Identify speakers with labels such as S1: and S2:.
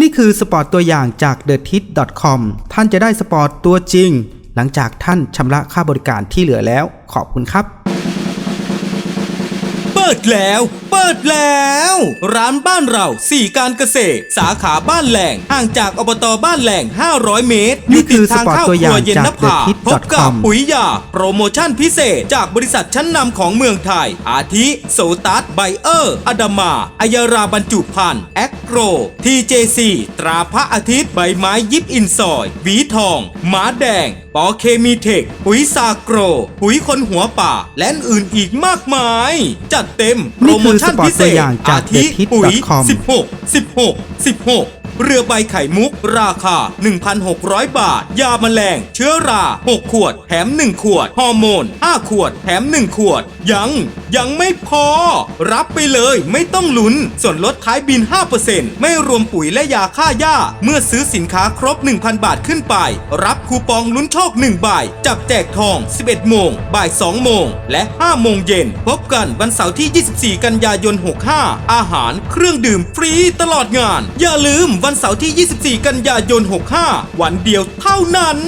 S1: นี่คือสปอร์ตตัวอย่างจาก t h e t i t c o m ท่านจะได้สปอร์ตตัวจริง หลังจากท่านชำระค่าบริการที่เหลือแล้ว ขอบคุณครับ
S2: เปิดแล้ว ปิดแล้ว ร้านบ้านเราสี่การเกษตร สาขาบ้านแหลงห่างจากอบตบ้านแหลง500 เมตร
S1: นี่คือ
S2: ติดทางเข้า
S1: สปอร์ตตัว
S2: ค
S1: อย่า
S2: รั
S1: ง
S2: วเย็น
S1: จาก
S2: นภา
S1: The Kit
S2: พบกับ
S1: com
S2: ปุ๋ยยา โปรโมชั่นพิเศษจากบริษัทชั้นนำของเมืองไทย อาทิโซตัสไบเออร์อดามาอายาราบรรจุภัณฑ์แอคโกร TJC ตราพระอาทิตย์ใบไม้ยิบอินซอยหวีทองหมาแดงปอเคมีเทคปุ๋ยซาโกร ปุ๋ยคนหัวป่า และอื่นอีกมากมาย จัดเต็มโปรโมชั่นพิเศ
S1: นี่คือสปอร์ตตัว
S2: ษ
S1: อย่างจาก
S2: อาทิ
S1: TheTip.com
S2: ปุ๋ย16 16 16 เรือใบไข่มุก ราคา 1,600 บาท ยาแมลง เชื้อรา 6 ขวด แถม 1 ขวด ฮอร์โมน 5 ขวด แถม 1 ขวด ยัง ยังไม่พอ รับไปเลยไม่ต้องลุ้น ส่วนลดท้ายบิน 5%ไม่รวมปุ๋ยและยาฆ่าหญ้า เมื่อซื้อสินค้าครบ 1,000 บาทขึ้นไป รับคูปองลุ้นโชค1ใบจับแจกทอง 11 โมง บ่าย 2 โมง และ 5 โมงเย็น พบกันวันเสาร์ที่ 24 กันยายน 65 อาหารเครื่องดื่มฟรีตลอดงาน อย่าลืมววันเสาร์ที่ 24 กันยายน 65 วันเดียวเท่านั้น